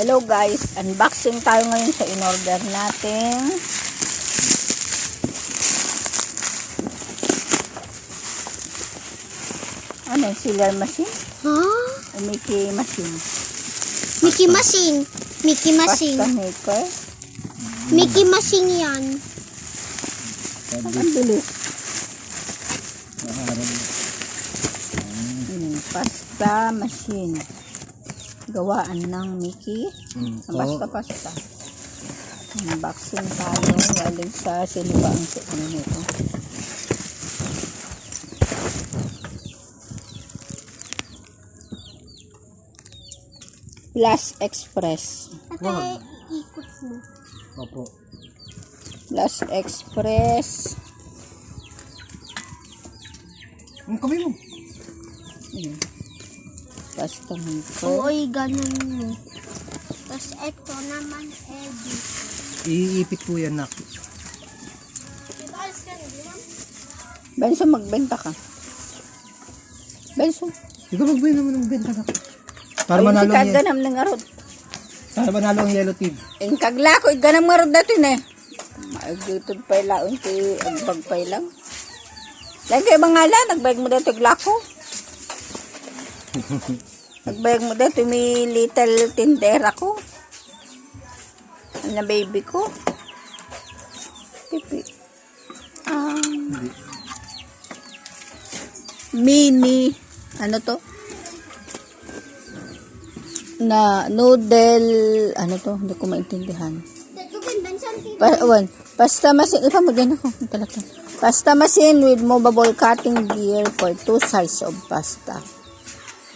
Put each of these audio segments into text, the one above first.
Hello guys, unboxing tayo ngayon sa in-order natin. Ano yung sealer machine? Huh? O Mickey machine? Mickey Machine. Mickey Machine. Pasta maker? Mickey Machine yan. Ang bilis. Hmm, pasta machine. Gawaan ng Mickey. Mm, Basta-basta. Unboxing tayo. Galing sa sino ba ang sa ano nito? Plus Express. Mo. Opo. Plus Express. Ang kamay mo. Ayan. Pasta maker. Uy, ganun mo. Tapos ito naman, Eddie. Iipit po yan, nak. Benso, magbenta ka. Benso. Ikaw magbay naman ng benta, nak. Para si manalo ang, kaganam ng arod. para manalo ang yellow team. Ing kagla ko, iganam nga arod natin eh. Maagutod pa ilaon ti agbag pa ilang. Lang kayo mga ala, nagbayag mo dito glako. Nagbayag mo dito may little tindera ko. Na baby ko. Pipi. Ah. mini, ano to? Na noodle, ano to? Hindi ko maintindihan. Din. Pa, awan, pasta machine, ipa mo din ako, talaga. Pasta machine with movable cutting gear for two size of pasta.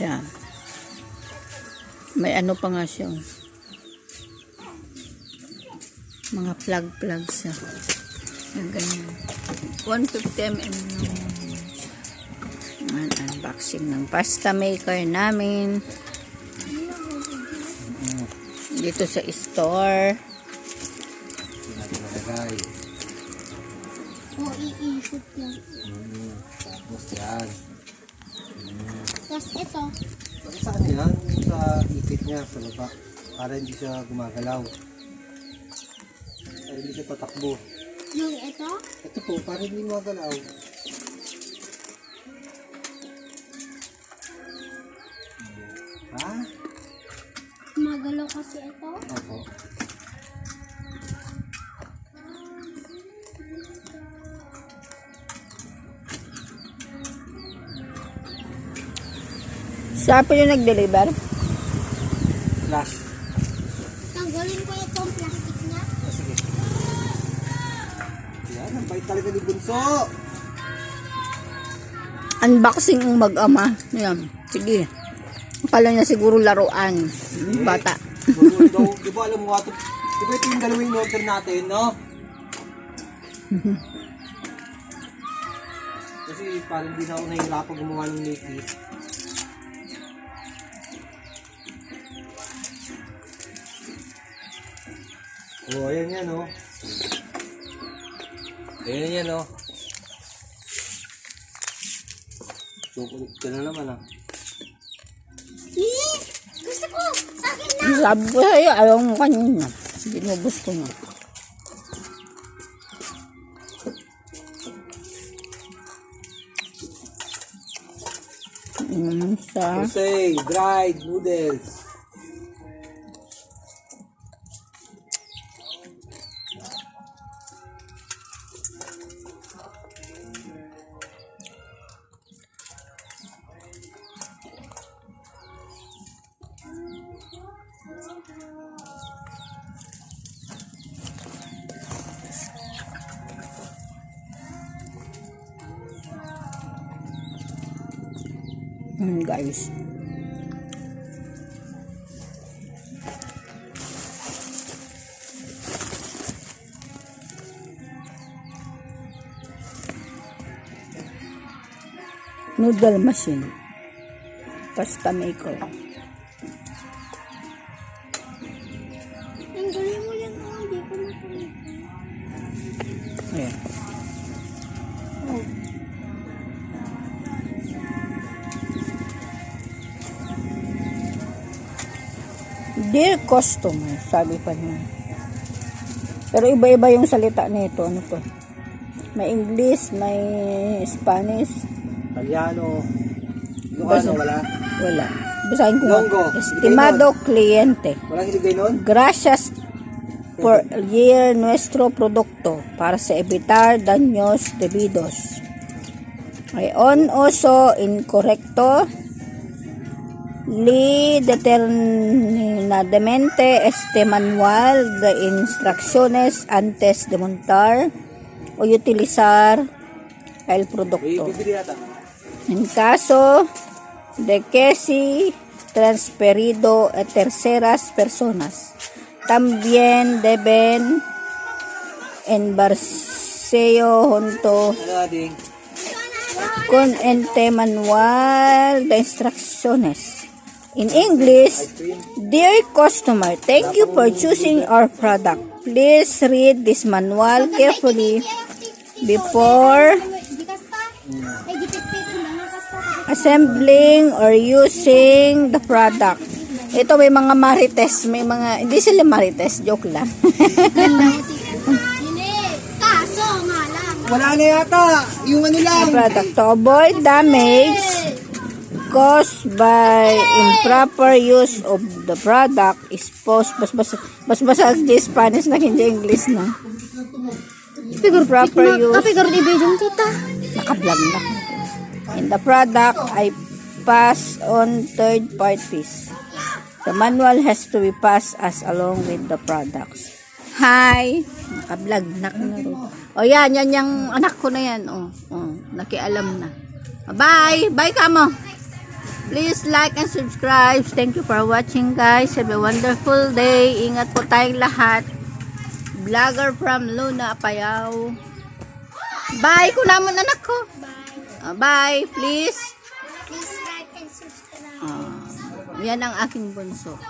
Yan. May ano pa nga siya. oh. Mga plug-plug siya. Yan, ganyan. 150 ml ng Yan, unboxing ng pasta maker namin. Dito sa store. O, i-shoot yan. Mm, tapos yan. Tapos ito. Saan yan? Sa ipit niya, sa baba. Para hindi siya gumagalaw. Para hindi siya tatakbo. Yung ito. Ito po, para hindi gumagalaw. Ha? Magalaw kasi ito. Opo. Siya po yung nag-deliver. Flash. Tanggalin ko itong plastic niya. Ah, sige. Yan, ang bait talaga ni Bunso. Unboxing ang mag-ama. Yan. Sige. Akala niya siguro laruan. Yung Bata. Di ba alam mo nga ito? Di ba ito yung dalawang order natin, no? Kasi parang hindi na ako nahihirapan gumawa ng Mickey. Oh, ayan yan, oh. Ayan yan, oh. Chocolate ka na naman, ah. Eh, gusto ko. Sa akin na. Sabi ko sa'yo, ayaw mo kanina. Binubos ko na. Mm, sa Jose, dried noodles. Mm, guys. Noodle machine. Pasta maker. Mo hindi ko. Ayan. Dear customer, sabi pa niya. Pero iba-iba yung salita nito. Ano to? May English, may Spanish. Italiano. Yung ano, wala. Wala. Basahin ko. Longo. Estimado cliente. Walang hiligay nun? Gracias por year nuestro producto para sa evitar daños debidos. May on uso incorrecto li determinadamente este manual de instrucciones antes de montar o utilizar el producto. En caso de que si transferido a terceras personas, también deben envarseo junto Ano ading? con ente manual de instrucciones. In English. Dear customer, thank you for choosing our product. Please read this manual carefully before assembling or using the product. Ito may mga marites, may mga, hindi sila marites, joke lang. Wala na yata! Yung ano lang! product to avoid damage caused by improper use of the product is post bas bas bas bas di Spanish na hindi English na. Figure proper use. Kapigor di video tita. Naka-vlog na. In the product I pass on third parties. The manual has to be passed as along with the products. Hi! Naka-vlog na. O yan, yan yung anak ko na yan. O, o nakialam na. Bye! Bye ka mo! Please like and subscribe. Thank you for watching guys. Have a wonderful day. Ingat po tayong lahat. Vlogger from Luna, Apayao. Bye ko naman anak ko. Bye. Ah, bye, please. Please like and subscribe. Ah, yan ang aking bunso.